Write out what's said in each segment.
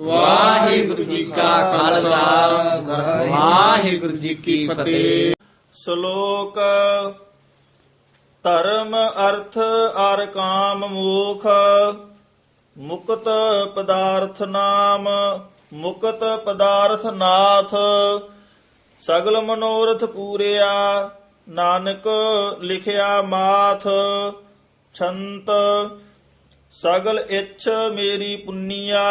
ਵਾਹਿਗੁਰੂ ਜੀ ਕਾ ਖਾਲਸਾ। ਵਾਹਿਗੁਰੂ ਜੀ ਕੀ ਫਤਿਹ। ਸ਼ਲੋਕ, ਧਰਮ, ਅਰਥ ਅਰ ਕਾਮ, ਮੋਖ, ਮੁਕਤ ਪਦਾਰਥ ਨਾਮ, ਮੁਕਤ ਪਦਾਰਥ ਨਾਥ, ਸਗਲ ਮਨੋਰਥ ਪੂਰਿਆ, ਨਾਨਕ ਲਿਖਿਆ ਮਾਥ, ਛੰਤ, ਸਗਲ ਇੱਛ ਮੇਰੀ ਪੁੰਨੀਆ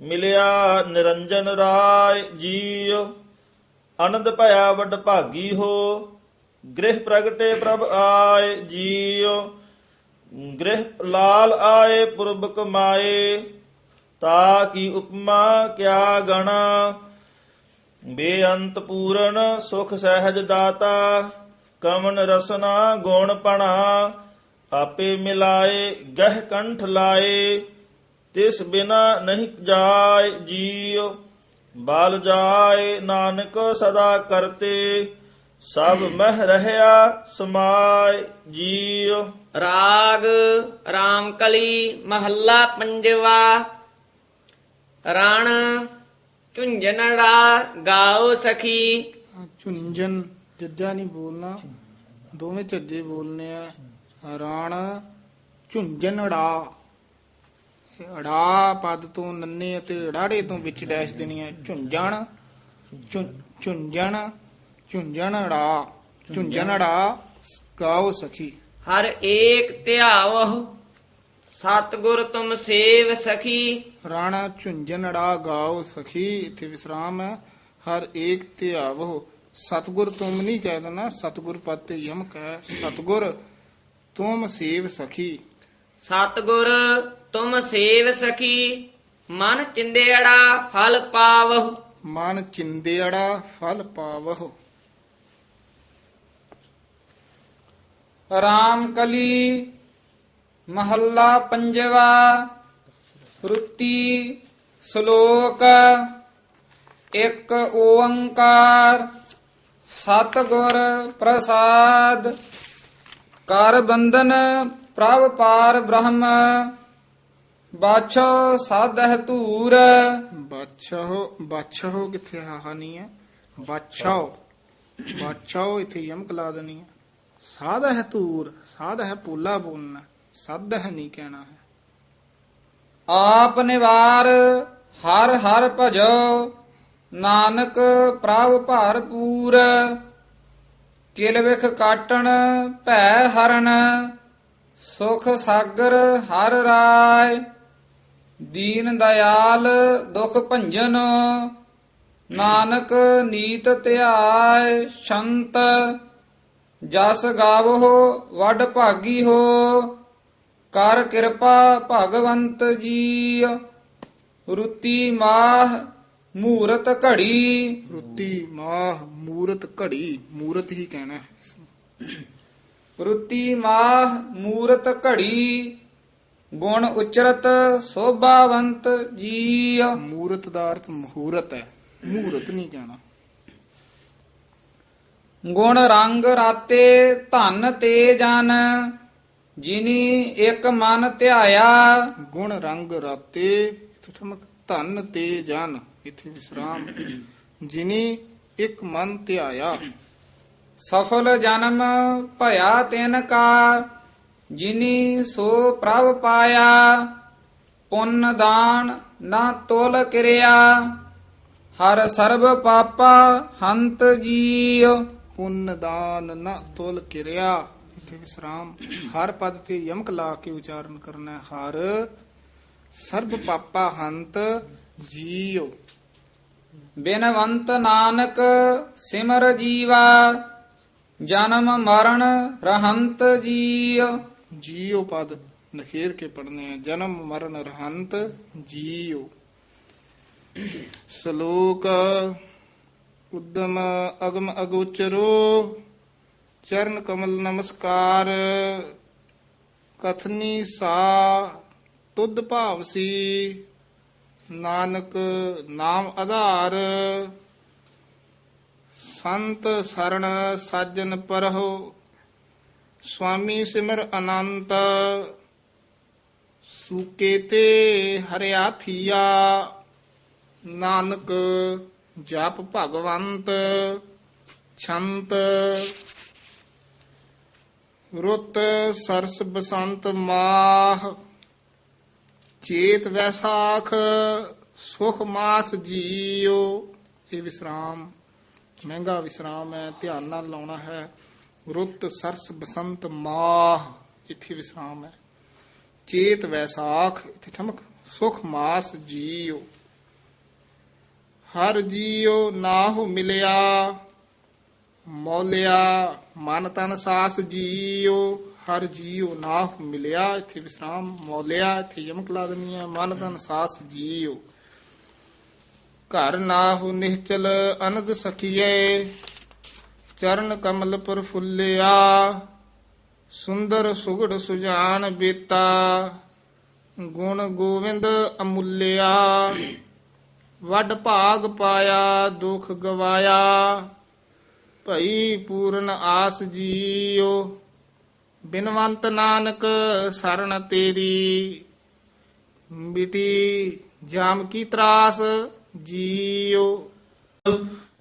ਮਿਲਿਆ ਨਿਰੰਜਨ ਰਾਏ ਜੀਉ, ਅਨੰਦ ਭਇਆ ਵੱਡ ਭਾਗੀ ਹੋ, ਗ੍ਰਹਿ ਪ੍ਰਗਟੇ ਪ੍ਰਭ ਆਏ ਜੀਉ, ਗ੍ਰਹਿ ਲਾਲ ਆਏ ਪੁਰਬ ਕਮਾਏ ਤਾ ਕੀ ਉਪਮਾ ਕਿਆ ਗਣਾ, ਬੇਅੰਤ ਪੂਰਨ ਸੁਖ ਸਹਿਜ ਦਾਤਾ, ਕਮਨ ਰਸਨਾ ਗੁਣ ਪਣਾ, ਆਪੇ ਮਿਲਾਏ ਗਹਿ ਕੰਠ ਲਾਏ ਤਿਸ ਬਿਨਾ ਨਹੀਂ ਜਾਏ ਜੀਉ ਬਲ ਜਾਏ ਨਾਨਕ ਸਦਾ ਕਰਤੇ ਸਭ ਮਹਿ ਰਹਿਆ ਸਮਾਏ ਜੀਉ ਰਾਗ ਰਾਮਕਲੀ ਮਹੱਲਾ ਪੰਜਵਾ ਰਣ ਝੁੰਝਣੜਾ ਗਾਓ ਸਖੀ। ਝੁੰਝਨ ਜੱਜਾ ਨਹੀਂ ਬੋਲਣਾ। ਦੋਵੇਂ ਝੱਜੇ ਬੋਲਨੇ ਆ। ਰਾਣ ਝੁੰਝਨੜਾ ਅੜਾ ਪਦ ਤੋਂ ਨੰਨੇ ਅਤੇ ੜਾੜੇ ਤੋਂ ਵਿੱਚ ਡੈਸ਼ ਦੇਣੀ ਹੈ ਝੁੰਝਣ ਝੁੰ- ਝੁੰਝਣ ਝੁੰਝਣੜਾ ਝੁੰਝਣੜਾ ਗਾਓ ਸਖੀ। ਹਰ ਏਕ ਧਿਆਵਹੁ ਸਤਿਗੁਰ ਤੁਮ ਸੇਵ ਸਖੀ। ਰਾਣਾ ਝੁੰਝਨੜਾ ਗਾਓ ਸਖੀ। ਇੱਥੇ ਵਿਸਰਾਮ ਹੈ। ਹਰ ਏਕ ਧਿਆਵੋ ਸਤਗੁਰ ਤੁਮ ਨਹੀਂ ਕਹਿ ਦੇਣਾ। ਸਤਗੁਰ ਪਦ ਤੇ ਯਮਕ ਹੈ। ਸਤਗੁਰ ਤੁਮ ਸੇਵ ਸਖੀ। ਸਤਿਗੁਰ ਤੁਮ ਸੇਵ ਸਖੀ, ਮਨ ਚਿੰਦੇੜਾ ਫਲ ਪਾਵਹੁ। ਮਨ ਚਿੰਦੇੜਾ ਫਲ ਪਾਵਹੁ। ਰਾਮ ਕਲੀ, ਮਹੱਲਾ ਪੰਜਵਾ, ਰੁੱਤੀ ਸ਼ਲੋਕ, ਇੱਕ ਓੰਕਾਰ, ਸਤਿਗੁਰ ਪ੍ਰਸਾਦ। ਕਰ ਬੰਦਨ ਪ੍ਰਭ ਪਾਰ ਬ੍ਰਹਮ। ਬਾਛੋ ਸਾਧਹ ਧੂਰ। ਬਾਛੋ ਬਾਛੋ ਕਿੱਥੇ ਹਾਹਾ ਨਹੀਂ ਹੈ। ਬਾਛੋ ਬਾਛੋ ਇੱਥੇ ਯਮਕ ਲਾ ਦੇਣੀ ਹੈ। ਸਾਧ ਹੈ ਤੂਰ ਸਾਧ ਹੈ ਪੋਲਾ ਬੋਲਣਾ ਸੱਧ ਹੈ ਨਹੀਂ ਕਹਿਣਾ ਹੈ। ਆਪ ਨਿਵਾਰ ਹਰ ਹਰ ਭਜੋ। ਨਾਨਕ ਪ੍ਰਭ ਭਰਪੂਰ ਕਿਲ ਵਿਖ ਕਾਟਣ ਭੈ ਹਰਨ ਸੁਖ ਸਾਗਰ ਹਰ ਰਾਏ। ਦੀਨ ਦਇਆਲ ਦੁਖ ਭੰਜਨ ਨਾਨਕ ਨੀਤ ਧਿਆਏ ਸ਼ੰਤ ਜਸ ਗਾਵੋ ਵੱਡ ਭਾਗੀ ਹੋ ਕਰ ਕਿਰਪਾ ਭਗਵੰਤ ਜੀ ਰੁੱਤੀ ਮਾਹ ਮੂਰਤ ਘੜੀ। ਰੁੱਤੀ ਮਾਹ ਮੂਰਤ ਘੜੀ ਮੂਰਤ ਹੀ ਕਹਿਣਾ ਹੈ। ਰੁੱਤੀ ਮਾਹ ਮੂਰਤ ਘੜੀ। ਗੁਣ ਉਚਰਤ ਸੋਭਾਵੰਤ ਜੀ ਮੂਰਤ ਦਾ ਅਰਥ ਮਹੂਰਤ ਹੈ। ਮੂਰਤ ਨਹੀਂ ਕਹਿਣਾ। ਗੁਣ ਰੰਗ ਰਾਤੇ ਧਨ ਤੇ ਜਨ ਜਿਨੀ ਇੱਕ ਮਨ ਧਿਆਇਆ। ਗੁਣ ਰੰਗ ਰਾਤੇ ਇੱਥੇ ਠਮਕ ਧਨ ਤੇ ਜਨ ਇੱਥੇ ਵਿਸਰਾਮ। ਜਿਨੀ ਇੱਕ ਮਨ ਧਿਆਇਆ। ਸਫਲ ਜਨਮ ਭਇਆ ਤਿਨ ਕਾ। ਜਿਨੀ ਸੋ ਪ੍ਰਭ ਪਾਇਆ ਪੁੰਨ ਦਾਨ ਨਾ ਤੋਲ ਕਿਰਿਆ। ਹਰ ਸਰਬ ਪਾਪਾ ਹੰਤ ਜੀਉ। ਪੁੰਨ ਦਾਨ ਨ ਤੁਲ ਕਿਰਿਆ। ਇੱਥੇ ਵਿਸਰਾਮ। ਹਰ ਪਦ ਤੇ ਯਮਕ ਲਾ ਕੇ ਉਚਾਰਨ ਕਰਨਾ ਹਰ ਸਰਬ ਪਾਪਾ ਹੰਤ ਜੀਉ। ਬਿਨਵੰਤ ਨਾਨਕ ਸਿਮਰ ਜੀਵਾ ਜਨਮ ਮਰਨ ਰਹੰਤ ਜੀਉ। ਜੀਉ ਪਦ ਨਖੇਰ ਕੇ ਪੜਨੇ ਆ। ਜਨਮ ਮਰਨ ਰਹੰਤ ਜੀਉ। ਸ਼ਲੋਕ ਉਦਮ ਅਗਮ ਅਗੋਚਰੋ, ਚਰਨ ਕਮਲ ਨਮਸਕਾਰ, ਕਥਨੀ ਸਾ ਤੁਧ ਭਾਵ ਸੀ, ਨਾਨਕ ਨਾਮ ਆਧਾਰ। ਸੰਤ ਸਰਣ ਸਾਜਨ ਪਰਹੁ ਸੁਆਮੀ ਸਿਮਰ ਅਨੰਤ, ਸੂਕੇ ਤੇ ਹਰਿਆਥੀਆ ਨਾਨਕ ਜਪ ਭਗਵੰਤ, ਛੰਤ। ਰੁੱਤ ਸਰਸ ਬਸੰਤ ਮਾਹ, ਚੇਤ ਵੈਸਾਖ ਸੁਖ ਮਾਸ ਜੀਓ ਇਹ ਵਿਸਰਾਮ, ਮਹਿੰਗਾ ਵਿਸਰਾਮ ਹੈ, ਧਿਆਨ ਨਾਲ ਲਾਉਣਾ ਹੈ। ਰੁੱਤ ਸਰਸ ਬਸੰਤ ਮਾਹ, ਇੱਥੇ ਵਿਸਰਾਮ ਹੈ। ਚੇਤ ਵੈਸਾਖ, ਇੱਥੇ ਠਮਕ, ਸੁਖ ਮਾਸ ਜੀਓ ਹਰ ਜੀਓ ਨਾਹੁ ਮਿਲਿਆ, ਮੌਲਿਆ, ਮਨ ਤਨ ਸਾਸ ਜੀਓ ਹਰ ਜੀਉ ਨਾਹ ਮਿਲਿਆ, ਇੱਥੇ ਵਿਸਰਾਮ ਮੌਲਿਆ, ਇੱਥੇ ਯਮਕ ਲਾ ਦੇਣੀ ਹੈ, ਮਨ ਤਨ ਸਾਸ ਜੀਉ। ਘਰ ਨਾਹੁ ਨਿਹਚਲ, ਅਨੰਦ ਸਖੀਏ ਚਰਨ ਕਮਲ ਪਰ ਫੁੱਲਿਆ, ਸੁੰਦਰ ਸੁਗੜ ਸੁਜਾਨ ਬੇਤਾ, ਗੁਣ ਗੋਵਿੰਦ ਅਮੁੱਲਿਆ, ਵੱਡ ਭਾਗ ਪਾਇਆ, ਦੁਖ ਗਵਾਇਆ, ਭਈ ਪੂਰਨ ਆਸ ਜੀਓ, ਬਿਨਵੰਤ ਨਾਨਕ ਸਰਨ ਤੇਰੀ ਬਿਟੀ ਜਾਮ ਕੀ ਤਰਾਸ ਜੀਓ।